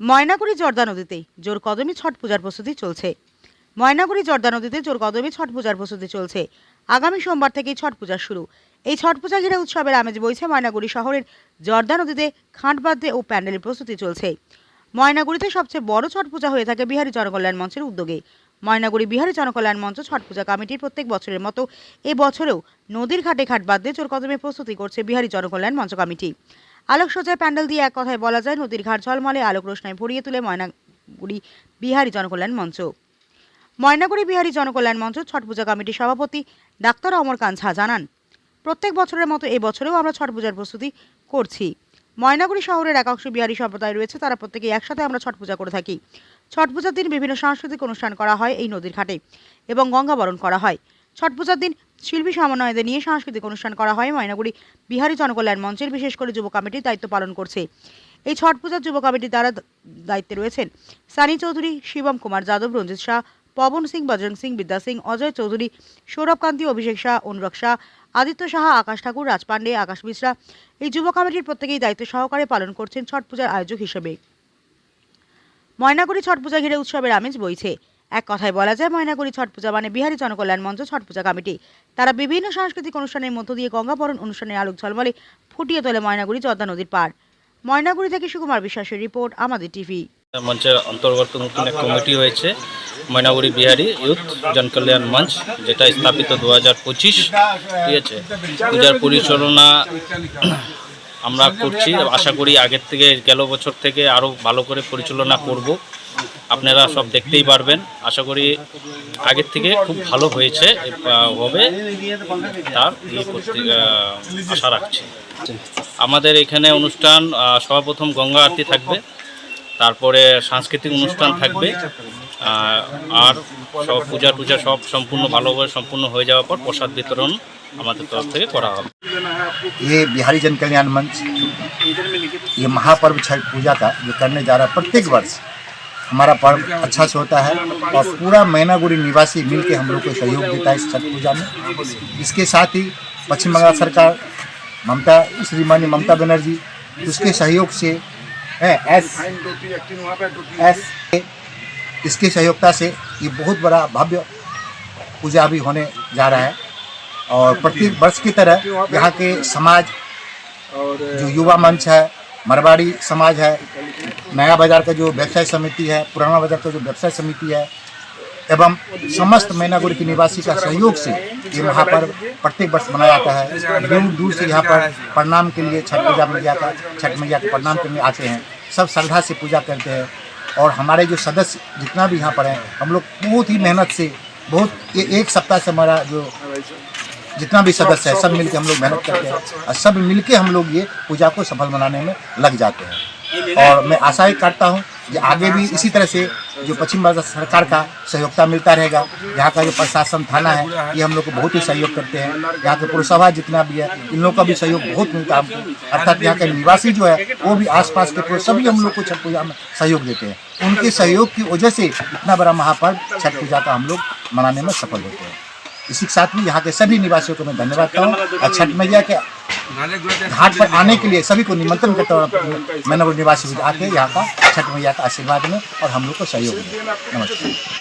ময়নাগুড়ি জর্দা নদীতে জোর কদমে ছট পূজার প্রস্তুতি চলছে। ময়নাগুড়ি জর্দা নদীতে জোর কদমে ছট পূজার প্রস্তুতি চলছে। আগামী সোমবার থেকেই ছট পূজা শুরু। এই ছট পূজা ঘিরে উৎসবের আমেজ বইছে ময়নাগুড়ি শহরের জর্দা নদীতে খাঁট বাঁধতে ও প্যান্ডেলের প্রস্তুতি চলছে। ময়নাগুড়িতে সবচেয়ে বড় ছট পূজা হয়ে থাকে বিহারী জনকল্যাণ মঞ্চের উদ্যোগে। ময়নাগুড়ি বিহারী জনকল্যাণ মঞ্চ ছট পূজা কমিটির প্রত্যেক বছরের মতো এ বছরেও নদীর ঘাটে ঘাট বাঁধতে জোর কদমে প্রস্তুতি করছে বিহারী জনকল্যাণ মঞ্চ কমিটি। আলোকসজ্জায় প্যান্ডেল দিয়ে এক কথায় বলা যায়, নদীর ঘাট ঝলমলে, আলোক রোশনায় ভরিয়ে তুলে ময়নাগুড়ি বিহারী জনকল্যাণ মঞ্চ। ময়নাগুড়ি বিহারী জনকল্যাণ মঞ্চ ছট পূজা কমিটির সভাপতি ডাক্তার অমর কাঞ্ঝা জানান, প্রত্যেক বছরের মতো এই বছরেও আমরা ছট পূজার প্রস্তুতি করছি। ময়নাগুড়ি শহরের একাংশ বিহারী সম্প্রদায় রয়েছে, তারা প্রত্যেকে একসাথে আমরা ছট পূজা করে থাকি। ছট পূজার দিন বিভিন্ন সাংস্কৃতিক অনুষ্ঠান করা হয় এই নদীর ঘাটে এবং গঙ্গাবরণ করা হয়। ছট পূজার দিন শিল্পী সমন্বয়দের নিয়ে সাংস্কৃতিক অনুষ্ঠান করা হয়। ময়নাগুড়ি বিহারী জনকল্যাণ মঞ্চের বিশেষ করে যুব কমিটির দায়িত্ব পালন করছে। এই ছট পূজার যুব কমিটির দ্বারা দায়িত্বে রয়েছেন সানি চৌধুরী, শিবম কুমার যাদব, রঞ্জিত শাহ, পবন সিং, বজরং সিং, বিদ্যা সিং, অজয় চৌধুরী, সৌরভ কান্তি, অভিষেক শাহ অনুরাগ শাহ, আদিত্য সাহা, আকাশ ঠাকুর, রাজ পান্ডে, আকাশ মিশ্রা। এই যুব কমিটির প্রত্যেকেই দায়িত্ব সহকারে পালন করছেন ছট পূজার আয়োজক হিসেবে। ময়নাগুড়ি ছট পূজা ঘিরে উৎসবের আমেজ বইছে। এক কথায় বলা যায় ময়নাগুড়ি ছট পূজা মানে বিহারী জনকল্যাণ মঞ্চ ছট পূজা কমিটি। তারা বিভিন্ন সাংস্কৃতিক অনুষ্ঠানের মধ্য দিয়ে গঙ্গাবরণ অনুষ্ঠানের আলোক ঝলমলে ফুটিয়ে তোলে ময়নাগুড়ি জর্দা নদীর পার ময়নাগুড়ি থেকে সুকুমার বিশ্বাসের রিপোর্ট, আমাদের টিভি। মঞ্চের অন্তর্গত নতুন এক কমিটি হয়েছে, ময়নাগুড়ি বিহারি ইউথ জনকল্যাণ মঞ্চ, যেটা স্থাপিত দু হাজার পঁচিশ, ঠিক আছে? পূজার পরিচালনা আমরা করছি, আশা করি আগের থেকে, গেল বছর থেকে আরও ভালো করে পরিচালনা করব। আপনারা সব দেখতেই পারবেন। আশা করি আগের থেকে খুব ভালো হয়েছে হবে। তার আশা রাখছি। আমাদের এখানে অনুষ্ঠান সর্বপ্রথম গঙ্গা আরতি থাকবে। তারপরে সাংস্কৃতিক অনুষ্ঠান থাকবে। আর সব পূজা টুজা সব সম্পূর্ণ ভালোভাবে সম্পূর্ণ হয়ে যাওয়ার পর প্রসাদ বিতরণ আমাদের তরফ থেকে করা হবে। ये बिहारी जन कल्याण मंच ये महापर्व छठ पूजा का जो करने जा रहा है प्रत्येक वर्ष हमारा पर्व अच्छा से होता है और पूरा मैनागुड़ी निवासी मिलके हम लोग को सहयोग देता है इस छठ पूजा में। इसके साथ ही पश्चिम बंगाल सरकार ममता श्रीमानी ममता बनर्जी उसके सहयोग से है, एस एस इसके सहयोगता से ये बहुत बड़ा भव्य पूजा भी होने जा रहा है। और प्रत्येक वर्ष की तरह यहाँ के समाज जो युवा मंच है मरवाड़ी समाज है नया बाज़ार का जो व्यवसाय समिति है पुराना बाज़ार का जो व्यवसाय समिति है एवं समस्त मैनागुड़ी के निवासी का सहयोग से ये महापर्व प्रत्येक वर्ष मनाया जाता है। दूर दूर से यहाँ पर प्रणाम के लिए छठ पूजा मैया का छठ मैया का प्रणाम करने आते हैं। सब श्रद्धा से पूजा करते हैं और हमारे जो सदस्य जितना भी यहाँ पर हैं हम लोग बहुत ही मेहनत से बहुत एक सप्ताह से हमारा जो जितना भी सदस्य है सब मिलके हम लोग मेहनत करते हैं। और सब मिलके हम लोग ये पूजा को सफल बनाने में लग जाते हैं। और मैं आशा ही करता हूँ कि आगे भी इसी तरह से जो पश्चिम बंगाल सरकार का सहयोगता मिलता रहेगा यहाँ का जो प्रशासन थाना है ये हम लोग को बहुत ही सहयोग करते हैं। यहाँ के पुरसभा जितना भी है इन लोग का भी सहयोग बहुत मिलता है हमको। अर्थात यहाँ के निवासी जो है वो भी आसपास के पुरुष सभी हम लोग को छठ पूजा में सहयोग देते हैं। उनके सहयोग की वजह से इतना बड़ा महापर्व छठ पूजा का हम लोग मनाने में सफल होते हैं। इसी के साथ में यहाँ के सभी निवासियों को मैं धन्यवाद करता हूँ। और छठ मैया के घाट पर आने के लिए सभी को निमंत्रण करता हूँ। मैनवर निवासी आके यहाँ का। छठ मैया का आशीर्वाद में और हम लोग को सहयोग में नमस्कार